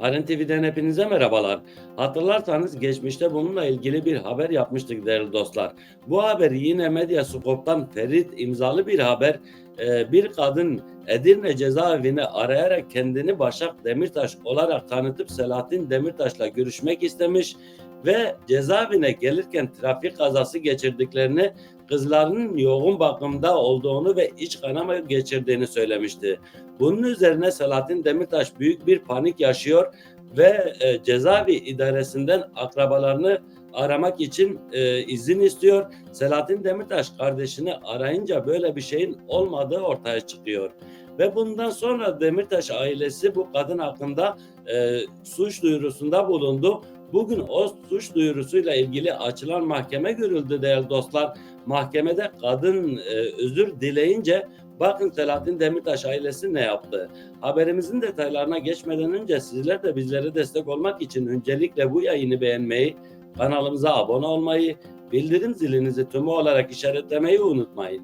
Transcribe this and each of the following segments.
Aren TV'den hepinize merhabalar. Hatırlarsanız geçmişte bununla ilgili bir haber yapmıştık değerli dostlar. Bu haberi yine Medyascope'dan Ferit imzalı bir haber. Ee, bir kadın Edirne cezaevini arayarak kendini Başak Demirtaş olarak tanıtıp Selahattin Demirtaş'la görüşmek istemiş ve cezaevine gelirken trafik kazası geçirdiklerini, kızlarının yoğun bakımda olduğunu ve iç kanama geçirdiğini söylemişti. Bunun üzerine Selahattin Demirtaş büyük bir panik yaşıyor ve e, cezaevi idaresinden akrabalarını aramak için e, izin istiyor. Selahattin Demirtaş kardeşini arayınca böyle bir şeyin olmadığı ortaya çıkıyor. Ve bundan sonra Demirtaş ailesi bu kadın hakkında e, suç duyurusunda bulundu. Bugün o suç duyurusuyla ilgili açılan mahkeme görüldü değerli dostlar. Mahkemede kadın e, özür dileyince bakın Selahattin Demirtaş ailesi ne yaptı? Haberimizin detaylarına geçmeden önce sizler de bizlere destek olmak için öncelikle bu yayını beğenmeyi, kanalımıza abone olmayı, bildirim zilinizi tümü olarak işaretlemeyi unutmayın.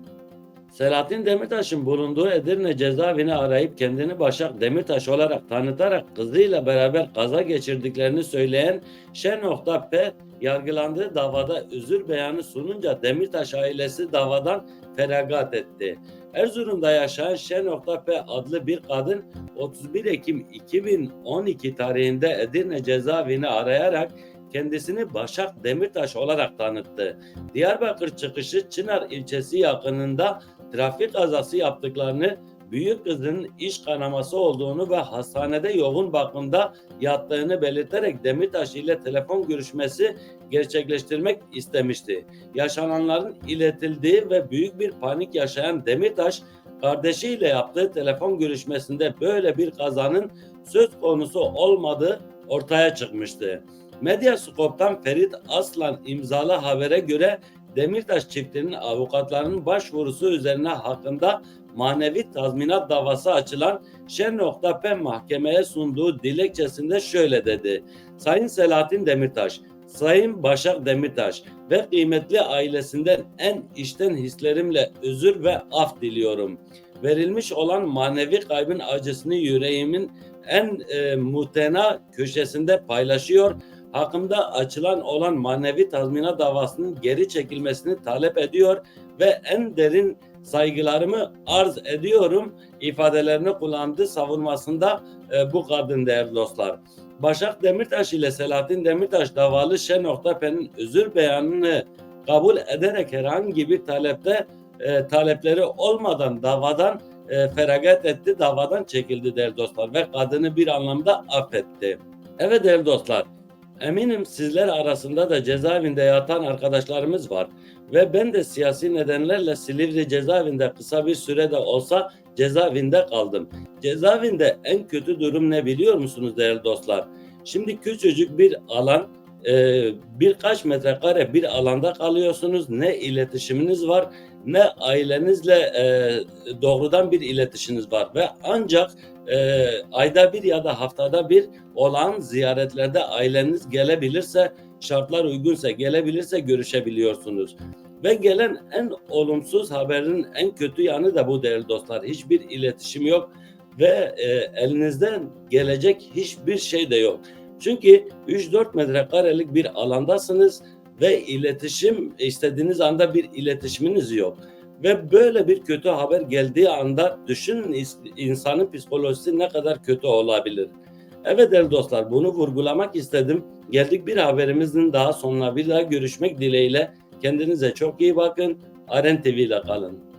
Selahattin Demirtaş'ın bulunduğu Edirne cezaevini arayıp kendini Başak Demirtaş olarak tanıtarak kızıyla beraber kaza geçirdiklerini söyleyen Şen.P yargılandığı davada özür beyanı sununca Demirtaş ailesi davadan feragat etti. Erzurum'da yaşayan Şen.P adlı bir kadın 31 Ekim 2012 tarihinde Edirne cezaevini arayarak kendisini Başak Demirtaş olarak tanıttı. Diyarbakır çıkışı Çınar ilçesi yakınında trafik kazası yaptıklarını, büyük kızının iş kanaması olduğunu ve hastanede yoğun bakımda yattığını belirterek Demirtaş ile telefon görüşmesi gerçekleştirmek istemişti. Yaşananların iletildiği ve büyük bir panik yaşayan Demirtaş, kardeşiyle yaptığı telefon görüşmesinde böyle bir kazanın söz konusu olmadığı ortaya çıkmıştı. Medyascope'dan Ferit Aslan imzalı habere göre Demirtaş çiftinin avukatlarının başvurusu üzerine hakkında manevi tazminat davası açılan Şen.P mahkemeye sunduğu dilekçesinde şöyle dedi. Sayın Selahattin Demirtaş, Sayın Başak Demirtaş ve kıymetli ailesinden en içten hislerimle özür ve af diliyorum. Verilmiş olan manevi kaybın acısını yüreğimin en e, mutena köşesinde paylaşıyor hakkında açılan olan manevi tazminat davasının geri çekilmesini talep ediyor ve en derin saygılarımı arz ediyorum ifadelerini kullandı savunmasında e, bu kadın değerli dostlar. Başak Demirtaş ile Selahattin Demirtaş davalı Şen.P'nin özür beyanını kabul ederek herhangi bir talepte e, talepleri olmadan davadan e, feragat etti, davadan çekildi değerli dostlar ve kadını bir anlamda affetti. Evet değerli dostlar, Eminim sizler arasında da cezaevinde yatan arkadaşlarımız var ve ben de siyasi nedenlerle Silivri cezaevinde kısa bir sürede olsa cezaevinde kaldım. Cezaevinde en kötü durum ne biliyor musunuz değerli dostlar? Şimdi küçücük bir alan e, birkaç metrekare bir alanda kalıyorsunuz. Ne iletişiminiz var ne ailenizle e, doğrudan bir iletişiminiz var ve ancak e, ayda bir ya da haftada bir olan ziyaretlerde aileniz gelebilirse şartlar uygunsa gelebilirse görüşebiliyorsunuz. Ve gelen en olumsuz haberin en kötü yanı da bu değerli dostlar. Hiçbir iletişim yok ve e, elinizden gelecek hiçbir şey de yok. Çünkü 3-4 metrekarelik bir alandasınız ve iletişim istediğiniz anda bir iletişiminiz yok. Ve böyle bir kötü haber geldiği anda düşünün insanın psikolojisi ne kadar kötü olabilir. Evet değerli dostlar bunu vurgulamak istedim. Geldik bir haberimizin daha sonuna bir daha görüşmek dileğiyle. Kendinize çok iyi bakın. Aren TV ile kalın.